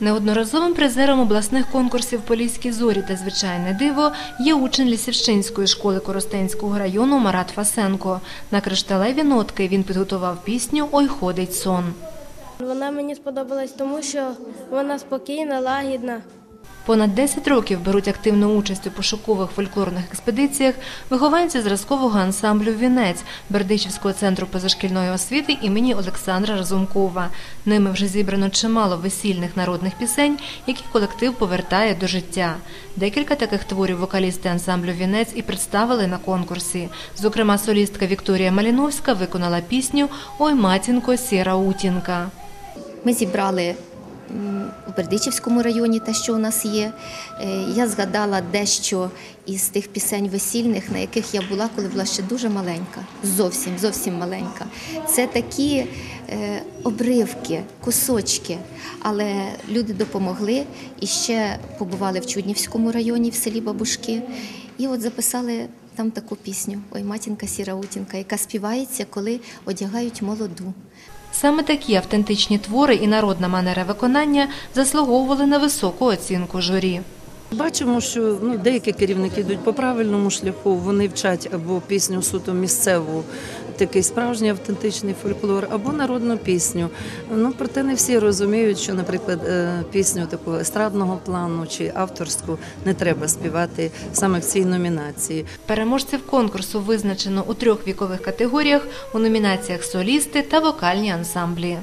Неодноразовим призером обласних конкурсів Поліські зорі та звичайне диво є учень Лісівщинської школи Коростенського району Марат Фасенко. На кришталеві нотки він підготував пісню Ой ходить сон. Вона мені сподобалась тому, що вона спокійна, лагідна. Понад 10 років беруть активну участь у пошукових фольклорних експедиціях вихованці зразкового ансамблю Вінець Бердичівського центру позашкільної освіти імені Олександра Разумкова. Ними вже зібрано чимало весільних народних пісень, які колектив повертає до життя. Декілька таких творів вокалісти ансамблю Вінець і представили на конкурсі. Зокрема, солістка Вікторія Маліновська виконала пісню Ой матінко, сіра утінка. Ми зібрали у Бердичівському районі те, що у нас є. Е, Я згадала дещо із тих пісень весільних, на яких я була, коли була ще дуже маленька, зовсім зовсім маленька. Це такі е, обривки, кусочки. Але люди допомогли і ще побували в Чуднівському районі, в селі Бабушки. І от записали там таку пісню Ой, матінка сіра утінка, яка співається, коли одягають молоду. Саме такі автентичні твори і народна манера виконання заслуговували на високу оцінку журі. Бачимо, що ну, деякі керівники йдуть по правильному шляху. Вони вчать або пісню суто місцеву, такий справжній автентичний фольклор, або народну пісню. Ну проте не всі розуміють, що, наприклад, е, пісню такого естрадного плану чи авторську не треба співати саме в цій номінації. Переможців конкурсу визначено у трьох вікових категоріях у номінаціях солісти та вокальні ансамблі.